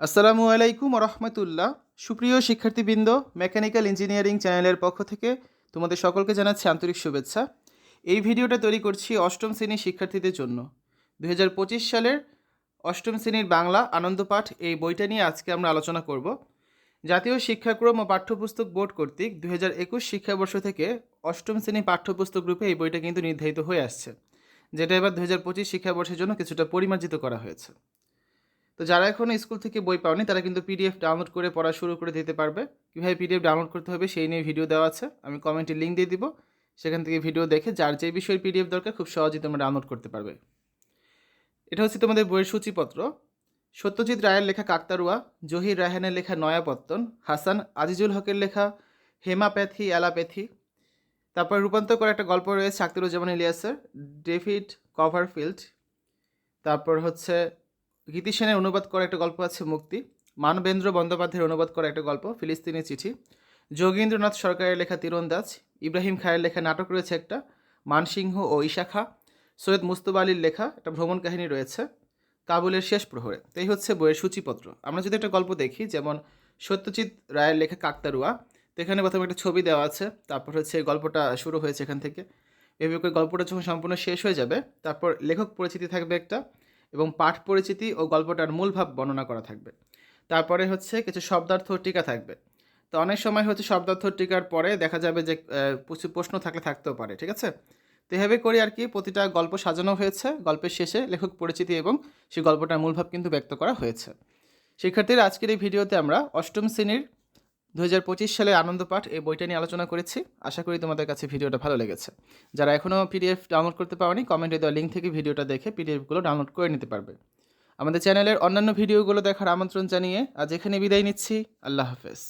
আসসালামু আলাইকুম রহমতুল্লাহ সুপ্রিয় শিক্ষার্থীবৃন্দ, মেকানিক্যাল ইঞ্জিনিয়ারিং চ্যানেলের পক্ষ থেকে তোমাদের সকলকে জানাচ্ছি আন্তরিক শুভেচ্ছা। এই ভিডিওটা তৈরি করছি অষ্টম শ্রেণির শিক্ষার্থীদের জন্য। দু হাজার পঁচিশ সালের অষ্টম শ্রেণির বাংলা আনন্দপাঠ এই বইটা নিয়ে আজকে আমরা আলোচনা করব। জাতীয় শিক্ষাক্রম ও পাঠ্যপুস্তক বোর্ড কর্তৃক দুই হাজার একুশ শিক্ষাবর্ষ থেকে অষ্টম শ্রেণি পাঠ্যপুস্তক রূপে এই বইটা কিন্তু নির্ধারিত হয়ে আসছে, যেটা এবার দু হাজার পঁচিশ শিক্ষাবর্ষের জন্য কিছুটা পরিমার্জিত করা হয়েছে। তো যারা এখনও স্কুল থেকে বই পাওনি, তারা কিন্তু পিডিএফ ডাউনলোড করে পড়া শুরু করে দিতে পারবে। কীভাবে পিডিএফ ডাউনলোড করতে হবে সেই নিয়ে ভিডিও দেওয়া আছে। আমি কমেন্টে লিঙ্ক দিয়ে দিব। সেখান থেকে ভিডিও দেখে যার যে বিষয়ের পিডিএফ দরকার, খুব সহজেই তোমরা ডাউনলোড করতে পারবে। এটা হচ্ছে তোমাদের বইয়ের সূচিপত্র। সত্যজিৎ রায়ের লেখা কাকতারুয়া, জহির রায়হানের লেখা নয়াপত্তন, হাসান আজিজুল হকের লেখা হেমাপ্যাথি অ্যালাপ্যাথি। তারপর রূপান্তর করা একটা গল্প রয়েছে আখতারুজ্জামান ইলিয়াসের, ডেভিড কভারফিল্ড। তারপর হচ্ছে গীতি সেনের অনুবাদ করা একটা গল্প আছে মুক্তি। মানবেন্দ্র বন্দ্যোপাধ্যায়ের অনুবাদ করা একটা গল্প, ফিলিস্তিনি চিঠি। যোগীন্দ্রনাথ সরকারের লেখা তীরন্দাজ, ইব্রাহিম খায়ের লেখা নাটক রয়েছে একটা, মানসিংহ ও ইশাখা সৈয়দ মুস্তফা আলীর লেখা একটা ভ্রমণ কাহিনী রয়েছে, কাবুলের শেষ প্রহরে। তো এই হচ্ছে বইয়ের সূচিপত্র। আমরা যদি একটা গল্প দেখি, যেমন সত্যজিৎ রায়ের লেখা কাকতারুয়া, তো এখানে প্রথমে একটা ছবি দেওয়া আছে, তারপর হচ্ছে গল্পটা শুরু হয়েছে এখান থেকে। এভাবে গল্পটা যখন সম্পূর্ণ শেষ হয়ে যাবে, তারপর লেখক পরিচিতি থাকবে একটা এবং পাঠ পরিচিতি ও গল্পটার মূল ভাব বর্ণনা করা থাকবে। তারপরে হচ্ছে কিছু শব্দার্থ টিকা থাকবে। তো অনেক সময় হচ্ছে শব্দার্থ টিকার পরে দেখা যাবে যে কিছু প্রশ্ন থাকলে থাকতেও পারে, ঠিক আছে? তো এভাবে করে আর কি প্রতিটা গল্প সাজানো হয়েছে, গল্পের শেষে লেখক পরিচিতি এবং সেই গল্পটার মূল ভাব কিন্তু ব্যক্ত করা হয়েছে। শিক্ষার্থীরা, আজকের এই ভিডিওতে আমরা অষ্টম শ্রেণির দু হাজার পঁচিশ সালে আনন্দ পাঠ এই বইটা নিয়ে আলোচনা করেছি। আশা করি তোমাদের কাছে ভিডিওটা ভালো লেগেছে। যারা এখনও পিডিএফ ডাউনলোড করতে পারোনি কমেন্টে দেওয়া লিঙ্ক থেকে ভিডিওটা দেখে পিডিএফগুলো ডাউনলোড করে নিতে পারবে। আমাদের চ্যানেলের অন্যান্য ভিডিওগুলো দেখার আমন্ত্রণ জানিয়ে আজ এখানে বিদায় নিচ্ছি। আল্লাহ হাফেজ।